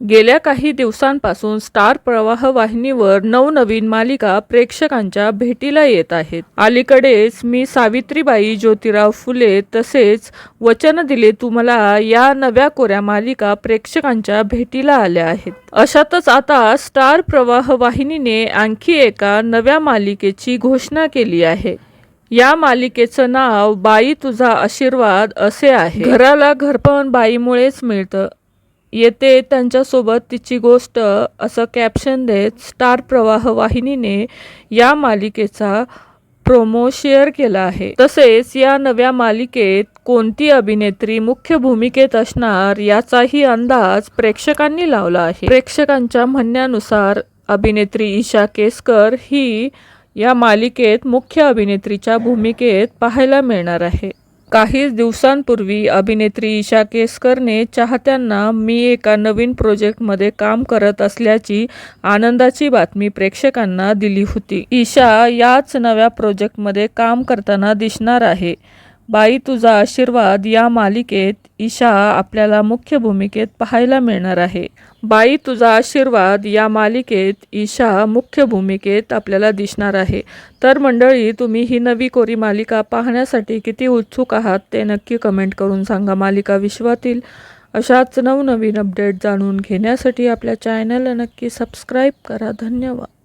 गेल्या काही दिवसांपासून स्टार प्रवाह वाहिनीवर नवनवीन मालिका प्रेक्षकांच्या भेटीला येत आहेत. अलीकडेच मी सावित्रीबाई ज्योतिराव फुले तसेच वचन दिले तुम्हाला या नव्या कोऱ्या मालिका प्रेक्षकांच्या भेटीला आल्या आहेत. अशातच आता स्टार प्रवाह वाहिनीने आणखी एका नव्या मालिकेची घोषणा केली आहे. या मालिकेचं नाव बाई तुझा आशीर्वाद असे आहे. घराला घरपण बाईमुळेच मिळतं. येते त्यांच्यासोबत तिची गोष्ट असं कॅप्शन देत स्टार प्रवाह वाहिनीने या मालिकेचा प्रोमो शेअर केला आहे. तसेच या नव्या मालिकेत कोणती अभिनेत्री मुख्य भूमिकेत असणार याचाही अंदाज प्रेक्षकांनी लावला आहे. प्रेक्षकांच्या म्हणण्यानुसार अभिनेत्री ईशा केसकर ही या मालिकेत मुख्य अभिनेत्रीच्या भूमिकेत पाहायला मिळणार आहे. काही दिवसांपूर्वी अभिनेत्री ईशा केसकरने चाहत्यांना मी एका नवीन प्रोजेक्टमध्ये काम करत असल्याची आनंदाची बातमी प्रेक्षकांना दिली होती. ईशा याच नव्या प्रोजेक्टमध्ये काम करताना दिसणार आहे. बाई तुझा आशीर्वाद या मालिकेत ईशा आपल्याला मुख्य भूमिकेत पाहायला मिळणार आहे. बाई तुझा आशीर्वाद या मालिकेत ईशा मुख्य भूमिकेत आपल्याला दिसणार आहे. तर मंडळी तुम्ही ही नवी कोरी मालिका पाहण्यासाठी किती उत्सुक आहात ते नक्की कमेंट करून सांगा मालिका विश्वातील. अशाच नवनवीन अपडेट जाणून घेण्यासाठी आपल्या चॅनलला नक्की सबस्क्राईब करा. धन्यवाद.